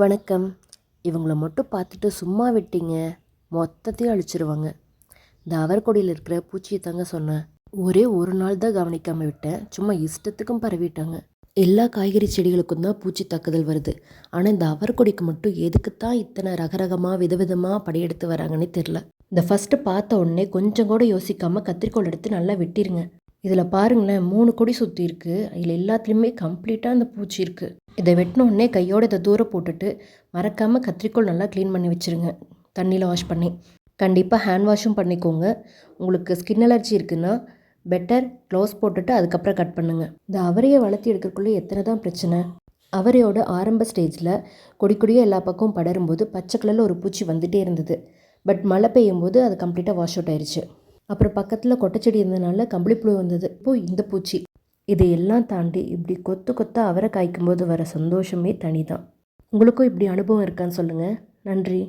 வணக்கம். இவங்கள மட்டும் பார்த்துட்டு சும்மா விட்டீங்க. மொத்தத்தையும் அழிச்சிருவாங்க. இந்த அவர்கொடியில் இருக்கிற பூச்சியை தாங்க சொன்னேன். ஒரே ஒரு நாள் தான் கவனிக்காமல் விட்டேன். சும்மா இஷ்டத்துக்கும் பரவிட்டாங்க. எல்லா காய்கறி செடிகளுக்கும் தான் பூச்சி தாக்குதல் வருது. ஆனால் இந்த அவர்கொடிக்கு மட்டும் எதுக்கு தான் இத்தனை ரகரகமாக விதவிதமாக படையெடுத்து வராங்கன்னே தெரில இந்த ஃபஸ்ட்டு பார்த்த உடனே கொஞ்சம் கூட யோசிக்காமல் கத்திரிக்கோல் எடுத்து நல்லா வெட்டிடுங்க இதில் பாருங்களேன் மூணு கொடி சுற்றி இருக்குது இதில் எல்லாத்துலேயுமே கம்ப்ளீட்டாக அந்த பூச்சி இருக்குது இதை வெட்டினோடனே கையோட இதை தூரம் போட்டுட்டு மறக்காமல் கத்திரிக்கோல் நல்லா க்ளீன் பண்ணி வச்சுருங்க. தண்ணியில் வாஷ் பண்ணி. கண்டிப்பாக ஹேண்ட் வாஷும் பண்ணிக்கோங்க. உங்களுக்கு ஸ்கின் அலர்ஜி இருக்குன்னா பெட்டர் க்ளோஸ் போட்டுட்டு அதுக்கப்புறம் கட் பண்ணுங்கள் இந்த அவரையை வளர்த்தி எடுக்கிறதுக்குள்ளே எத்தனை தான் பிரச்சனை? அவரையோட ஆரம்ப ஸ்டேஜில் கொடி கொடியாக எல்லா பக்கமும் படரும்போது பச்சை கலரில் ஒரு பூச்சி வந்துகிட்டே இருந்தது. பட் மழை பெய்யும் போது அது கம்ப்ளீட்டாக வாஷ் அவுட் ஆயிடுச்சு அப்புறம் பக்கத்தில் கொட்டைச்செடி இருந்ததுனால கம்பளிப்புழு வந்தது. இப்போ இந்த பூச்சி. இதையெல்லாம் தாண்டி இப்படி கொத்து கொத்தாக அவரை காய்க்கும் போது வர சந்தோஷமே தனி தான் உங்களுக்கும் இப்படி அனுபவம் இருக்கான்னு சொல்லுங்கள் நன்றி.